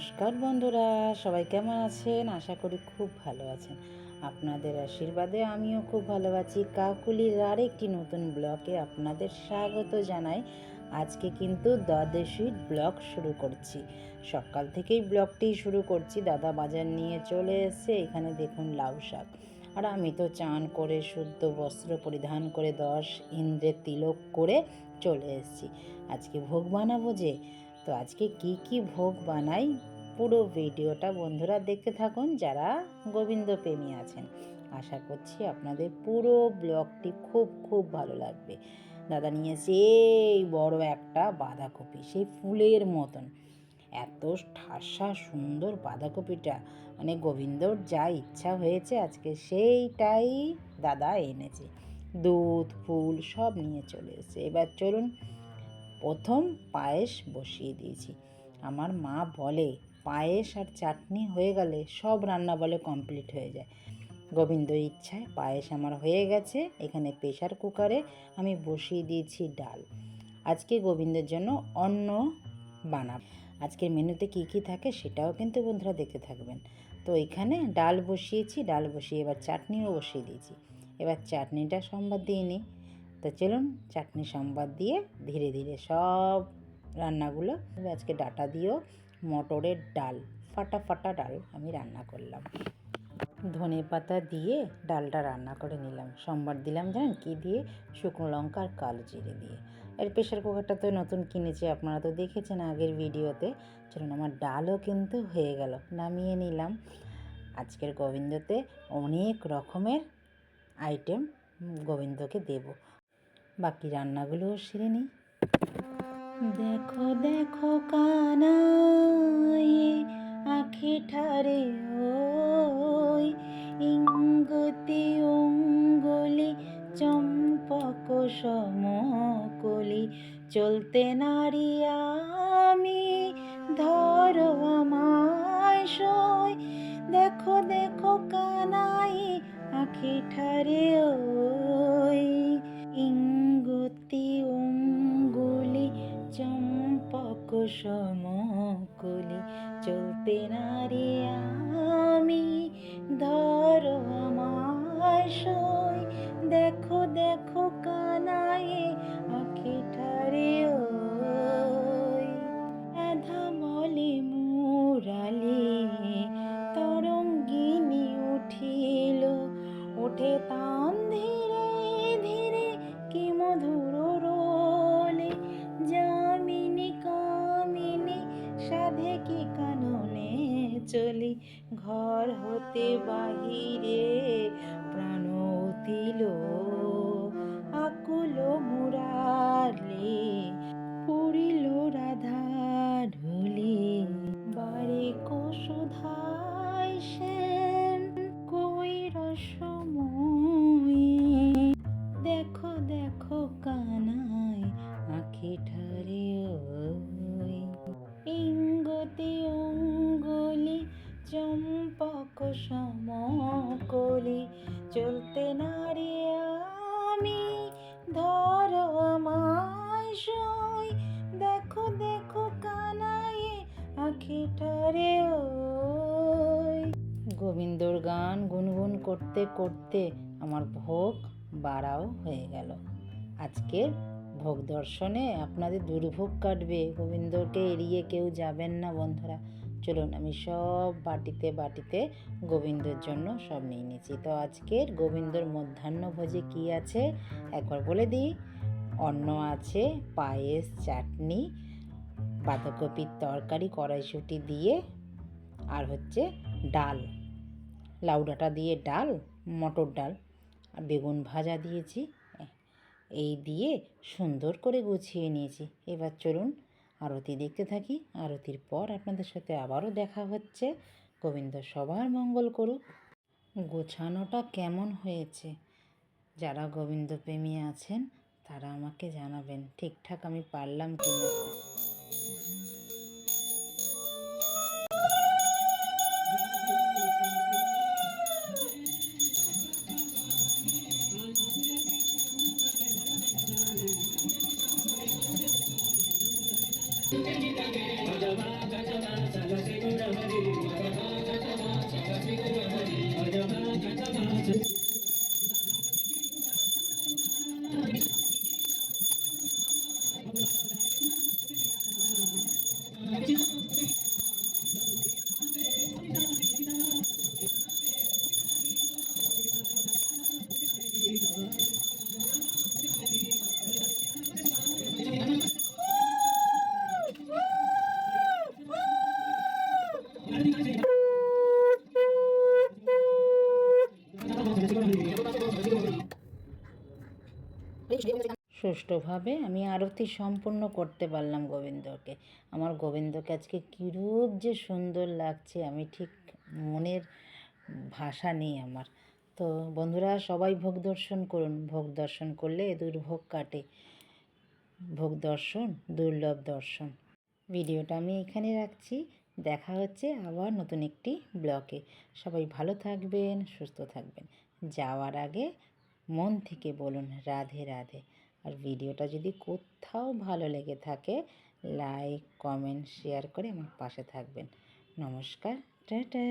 নমস্কার বন্ধুরা, সবাই কেমন আছেন? আশা করি খুব ভালো আছেন। আপনাদের আশীর্বাদে আমিও খুব ভালো আছি। কাকুলির আরেকটি নতুন ব্লগে আপনাদের স্বাগত জানাই। আজকে কিন্তু দ্বাদশীর ব্লগ শুরু করছি। সকাল থেকেই ব্লগটি শুরু করছি। দাদা বাজার নিয়ে চলে এসে এখানে দেখুন লাউ শাক। আর আমি তো চান করে শুদ্ধ বস্ত্র পরিধান করে দশ ইন্দ্রের তিলক করে চলে এসেছি। আজকে ভোগ বানাবো যে? তো আজকে কি কি ভোগ বানাই? পুরো ভিডিওটা বন্ধুরা দেখতে থাকুন যারা গোবিন্দ প্রেমী আছেন। আশা করছি আপনাদের পুরো ব্লগটি খুব খুব ভালো লাগবে। দাদা নিয়েছে এই বড় একটা বাঁধাকপি, সেই ফুলের মতন। এত ঠাসা, সুন্দর বাঁধাকপিটা। মানে গোবিন্দর যা ইচ্ছা হয়েছে আজকে সেইটাই দাদা এনেছে। দুধ, ফুল সব নিয়ে চলে এসেছে। এবার চলুন, প্রথম পায়েস বসিয়ে দিয়েছি। আমার মা বলে পায়েস আর চাটনি হয়ে গেলে সব রান্না বলে কমপ্লিট হয়ে যায়। গোবিন্দ ইচ্ছায় পায়েস আমার হয়ে গেছে, এখানে প্রেশার কুকারে আমি বসিয়ে দিয়েছি ডাল। আজকে গোবিন্দের জন্য অন্ন বানাব। আজকের মেনুতে কি কি থাকে সেটাও কিন্তু বন্ধুরা দেখতে থাকবেন। তো এখানে ডাল বসিয়েছি, ডাল বসিয়ে এবার চাটনিও বসিয়ে দিয়েছি। এবার চাটনিটা সম্বাদ দিয়ে নিই। তো চলুন চাটনি সম্বাদ দিয়ে ধীরে ধীরে সব রান্নাগুলো, আজকে ডাটা দিয়েও মটরের ডাল, ফাটা ফাটা ডাল আমি রান্না করলাম। ধনে পাতা দিয়ে ডালটা রান্না করে নিলাম। সোমবার দিলাম জানেন কী দিয়ে? শুকনো লঙ্কা আর কালো জিরে দিয়ে। এর প্রেশার কুকারটা তো নতুন কিনেছি, আপনারা তো দেখেছেন আগের ভিডিওতে। চলুন, আমার ডালও কিন্তু হয়ে গেল, নামিয়ে নিলাম। আজকের গোবিন্দতে অনেক রকমের আইটেম গোবিন্দকে দেবো। বাকি রান্নাগুলোও সেরে নিই। দেখো দেখো কানাই আখি ঠারে ওই ইঙ্গতি অঙ্গলি চম্পক সমকলি চলতে নারী চম্পক সমকলি চলতে নারে আমি। ধরো আমার সই দেখো দেখো কানায়ে চম্পক সমকলি, চলতে নারী আমি, ধর আমায় সই। দেখো দেখো কানাই আখি ঠারে ওই। গোবিন্দর গান গুনগুন করতে করতে আমার ভোগ বাড়াও হয়ে গেল। আজকের ভোগ দর্শনে আপনাদের দুর্ভোগ কাটবে। গোবিন্দকে এড়িয়ে কেউ যাবেন না বন্ধুরা। চলুন আমি সব বাটিতে বাটিতে গোবিন্দর জন্য সব নিয়ে নিয়েছি তো আজকের গোবিন্দর মধ্যাহ্ন ভোজে কি আছে? একবার বলে দিই। অন্ন আছে, পায়েস, চাটনি, বাঁধাকপির তরকারি, কড়াইশুঁটি দিয়ে, আর হচ্ছে ডাল। লাউ ডাঁটা দিয়ে ডাল, মটর ডাল, আর বেগুন ভাজা দিয়েছি। এই দিয়ে সুন্দর করে গুছিয়ে নিয়েছি। এবার চলুন আরতি দেখতে থাকি। আরতির পর আপনাদের সাথে আবারও দেখা হচ্ছে। গোবিন্দ সবার মঙ্গল করুক। গোছানোটা কেমন হয়েছে? যারা গোবিন্দ প্রেমী আছেন, তারা আমাকে জানাবেন, ঠিকঠাক আমি পারলাম কি না সুষ্ঠুভাবে আমি আরতি সম্পূর্ণ করতে পারলাম গোবিন্দকে। আমার গোবিন্দকে আজকে কীরূপ যে সুন্দর লাগছে, আমি ঠিক মনের ভাষা নেই আমার। তো বন্ধুরা, সবাই ভোগ দর্শন করুন। ভোগ দর্শন করলে দুর্ভোগ কাটে। ভোগ দর্শন, দুর্লভ দর্শন। ভিডিওটা আমি এখানে রাখছি। দেখা হচ্ছে আবার নতুন একটি ব্লকে সবাই ভালো থাকবেন, সুস্থ থাকবেন। যাওয়ার আগে মন থেকে বলুন, রাধে রাধে। আর ভিডিওটা যদি কোথাও ভালো লেগে থাকে লাইক কমেন্ট শেয়ার করে আমার পাশে থাকবেন। নমস্কার, টাটা!